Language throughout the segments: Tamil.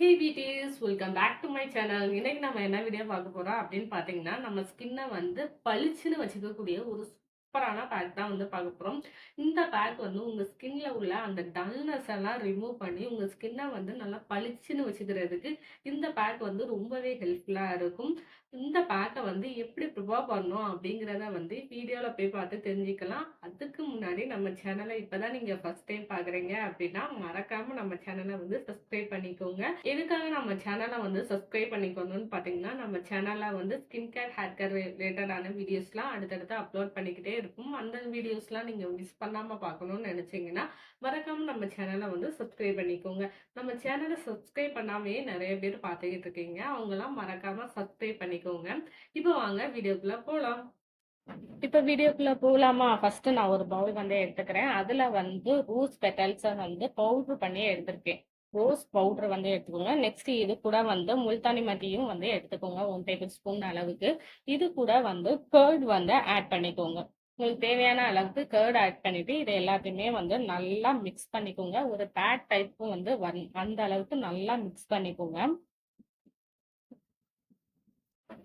Hey BTS welcome back to my channel இன்னைக்கு நம்ம என்ன வீடியோ பார்க்க போகிறோம் அப்படின்னு பார்த்தீங்கன்னா நம்ம ஸ்கின்னை வந்து பளிச்சுன்னு வச்சுக்கக்கூடிய ஒரு சூப்பரான பேக் தான் வந்து பார்க்க போகிறோம் இந்த பேக் வந்து உங்கள் ஸ்கின்ல உள்ள அந்த டல்னஸ் எல்லாம் ரிமூவ் பண்ணி உங்கள் ஸ்கின்னை வந்து நல்லா பளிச்சுன்னு வச்சுக்கிறதுக்கு இந்த பேக் வந்து ரொம்பவே ஹெல்ப்ஃபுல்லாக இருக்கும். இந்த பேக்கை வந்து எப்படி ப்ரிப்பேர் பண்ணணும் அப்படிங்கிறத வந்து வீடியோவில் போய் பார்த்து தெரிஞ்சுக்கலாம். அதுக்கு முன்னாடி நம்ம சேனலை இப்போ தான் நீங்கள் ஃபர்ஸ்ட் டைம் பார்க்குறீங்க அப்படின்னா மறக்காமல் நம்ம சேனலை வந்து சப்ஸ்கிரைப் பண்ணிக்கோங்க. எதுக்காக நம்ம சேனலை வந்து சப்ஸ்கிரைப் பண்ணிக்கோங்கன்னு பார்த்தீங்கன்னா நம்ம சேனலில் வந்து ஸ்கின் கேர் ஹேர் கேர் ரிலேட்டடான வீடியோஸ்லாம் அடுத்தடுத்து அப்லோட் பண்ணிக்கிட்டே இருக்கும். அந்த வீடியோஸ்லாம் நீங்கள் மிஸ் பண்ணாமல் பார்க்கணும்னு நினச்சிங்கன்னா மறக்காமல் நம்ம சேனலை வந்து சப்ஸ்கிரைப் பண்ணிக்கோங்க. நம்ம சேனலை சப்ஸ்கிரைப் பண்ணாமே நிறைய பேர் பார்த்துக்கிட்டு இருக்கீங்க. அவங்கெல்லாம் மறக்காம சப்ஸ்கிரைப் பண்ணிக்கோங்க. இப்போ வாங்க வீடியோக்குள்ளே போகலாம் இப்போ வீடியோக்குள்ள போகலாமா ஃபர்ஸ்ட் நான் ஒரு பவுல் வந்து எடுத்துக்கிறேன். அதுல வந்து ரோஸ் பெட்டல்ஸை வந்து பவுடர் பண்ணி எடுத்திருக்கேன். ரோஸ் பவுடர் வந்து எடுத்துக்கோங்க. நெக்ஸ்ட் இது கூட வந்து முல்தானி மத்தியும் வந்து எடுத்துக்கோங்க. ஒன் டேபிள் ஸ்பூன் அளவுக்கு. இது கூட வந்து கர்ட் வந்து ஆட் பண்ணிக்கோங்க. உங்களுக்கு தேவையான அளவுக்கு கேர்டு ஆட் பண்ணிட்டு இது எல்லாத்தையுமே வந்து நல்லா மிக்ஸ் பண்ணிக்கோங்க. ஒரு பேட் டைப்பும் வந்து வந் அந்த அளவுக்கு நல்லா மிக்ஸ் பண்ணிக்கோங்க.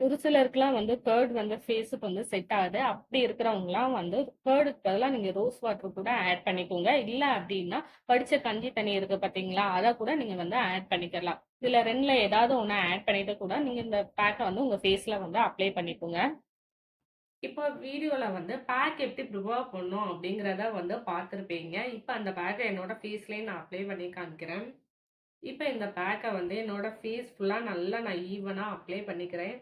ஒரு சிலருக்குலாம் வந்து கேர்டு வந்து ஃபேஸுக்கு வந்து செட் ஆகுது. அப்படி இருக்கிறவங்கலாம் வந்து கேர்டுக்கு பதிலாக நீங்கள் ரோஸ் வாட்டர் கூட ஆட் பண்ணிக்கோங்க. இல்லை அப்படின்னா படித்த கஞ்சி தண்ணி இருக்கு பார்த்தீங்களா அதை கூட நீங்கள் வந்து ஆட் பண்ணிக்கலாம். இதில் ரெண்டில் ஏதாவது ஒன்று ஆட் பண்ணிட்டு கூட நீங்கள் இந்த பேக்கை வந்து உங்கள் ஃபேஸில் வந்து அப்ளை பண்ணிக்கோங்க. இப்போ வீடியோவில் வந்து பேக் எப்படி ப்ரிப்பேர் பண்ணணும் அப்படிங்கிறத வந்து பார்த்துருப்பீங்க. இப்போ அந்த பேக்கை என்னோட ஃபேஸ்லேயே நான் அப்ளை பண்ணி காமிக்கிறேன். இப்போ இந்த பேக்கை வந்து என்னோட ஃபேஸ் ஃபுல்லாக நல்லா நான் ஈவனாக அப்ளை பண்ணிக்கிறேன்.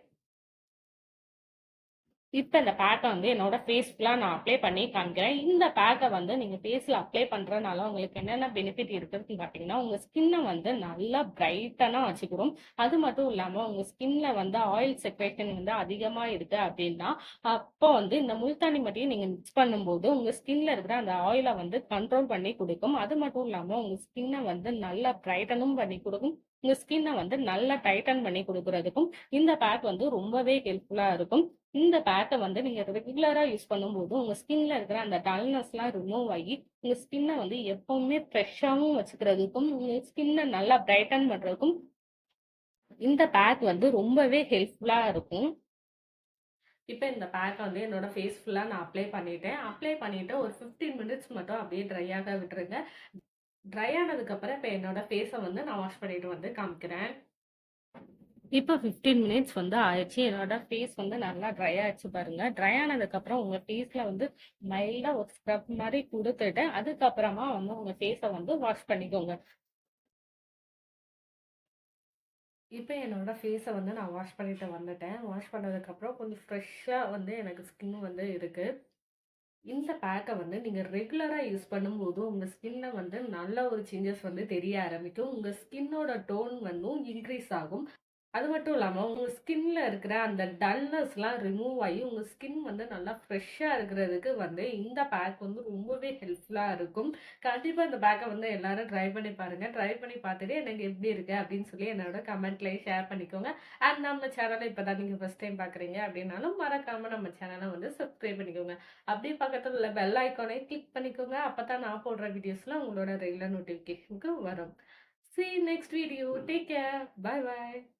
இப்போ இந்த பேக்கை வந்து என்னோட ஃபேஸ் நான் அப்ளை பண்ணி காமிக்கிறேன். இந்த பேக்கை வந்து நீங்கள் ஃபேஸில் அப்ளை பண்ணுறதுனால உங்களுக்கு என்னென்ன பெனிஃபிட் இருக்குதுன்னு பார்த்தீங்கன்னா உங்கள் ஸ்கின்னை வந்து நல்லா பிரைட்டனாக வச்சுக்கிறோம் அது மட்டும் இல்லாமல் உங்கள் ஸ்கின்ல வந்து ஆயில் செக்ரேஷன் வந்து அதிகமாக இருக்குது அப்படின்னா அப்போ வந்து இந்த முல்தானி மட்டியை நீங்கள் மிக்ஸ் பண்ணும்போது உங்கள் ஸ்கின்ல இருக்கிற அந்த ஆயிலை வந்து கண்ட்ரோல் பண்ணி கொடுக்கும். அது மட்டும் இல்லாமல் உங்கள் ஸ்கின்னை வந்து நல்லா பிரைட்டனும் பண்ணி கொடுக்கும். உங்கள் ஸ்கின்னை வந்து நல்லா டைட்டன் பண்ணி கொடுக்கறதுக்கும் இந்த பேக் வந்து ரொம்பவே ஹெல்ப்ஃபுல்லாக இருக்கும். இந்த பேட்டை வந்து நீங்க ரெகுலரா யூஸ் பண்ணும்போது உங்க ஸ்கின்ல இருக்கிற அந்த டல்னஸ்லாம் ரிமூவ் ஆகி உங்க ஸ்கின்னை வந்து எப்பவுமே ஃப்ரெஷ்ஷாகவும் வச்சுக்கிறதுக்கும் உங்க ஸ்கின்னை நல்லா பிரைட்டன் பண்றதுக்கும் இந்த பேக் வந்து ரொம்பவே ஹெல்ப்ஃபுல்லா இருக்கும். இப்போ இந்த பேக்கை வந்து என்னோட ஃபேஸ் ஃபுல்லாக நான் அப்ளை பண்ணிட்டேன். அப்ளை பண்ணிவிட்டு ஒரு ஃபிஃப்டீன் மினிட்ஸ் மட்டும் அப்படியே ட்ரை ஆக விட்டுருங்க. ட்ரை ஆனதுக்கப்புறம் இப்போ என்னோட ஃபேஸை வந்து நான் வாஷ் பண்ணிட்டு வந்து காமிக்கிறேன். இப்போ ஃபிஃப்டீன் மினிட்ஸ் வந்து ஆயிடுச்சு. என்னோட ஃபேஸ் வந்து நல்லா ட்ரை ஆயிடுச்சு பாருங்க. ட்ரை ஆனதுக்கப்புறம் உங்கள் ஃபேஸில் வந்து மைல்டாக ஒரு ஸ்க்ரப் மாதிரி கொடுத்துட்டு அதுக்கப்புறமா வந்து உங்கள் ஃபேஸை வந்து வாஷ் பண்ணிக்கோங்க. இப்போ என்னோட ஃபேஸை வந்து நான் வாஷ் பண்ணிட்டு வந்துட்டேன். வாஷ் பண்ணதுக்கப்புறம் கொஞ்சம் ஃப்ரெஷ்ஷாக வந்து எனக்கு ஸ்கின் வந்து இருக்குது இந்த பேக்கை வந்து நீங்கள் ரெகுலராக யூஸ் பண்ணும்போது உங்கள் ஸ்கின்ல வந்து நல்ல ஒரு சேஞ்சஸ் வந்து தெரிய ஆரம்பிக்கும். உங்கள் ஸ்கின்னோட டோன் வந்து இன்க்ரீஸ் ஆகும். அது மட்டும் இல்லாமல் உங்கள் ஸ்கின்ல இருக்கிற அந்த டல்னஸ்லாம் ரிமூவ் ஆகி உங்கள் ஸ்கின் வந்து நல்லா ஃப்ரெஷ்ஷாக இருக்கிறதுக்கு வந்து இந்த பேக் வந்து ரொம்பவே ஹெல்ப்ஃபுல்லாக இருக்கும். கண்டிப்பாக இந்த பேக்கை வந்து எல்லாரும் ட்ரை பண்ணி பாருங்கள் ட்ரை பண்ணி பார்த்துட்டு எனக்கு எப்படி இருக்குது அப்படின்னு சொல்லி என்னோட கமெண்ட்லேயே ஷேர் பண்ணிக்கோங்க. அண்ட் நம்ம சேனலை இப்போ தான் நீங்கள் ஃபஸ்ட் டைம் பார்க்குறீங்க அப்படின்னாலும் மறக்காமல் நம்ம சேனலை வந்து சப்ஸ்கிரைப் பண்ணிக்கோங்க. அப்படியே பக்கத்தில் உள்ள பெல் ஐக்கானே கிளிக் பண்ணிக்கோங்க. அப்போ தான் நான் போடுற வீடியோஸ்லாம் உங்களோட ரெகுலர் நோட்டிஃபிகேஷனுக்கு வரும். See you next video. Take care. Bye bye.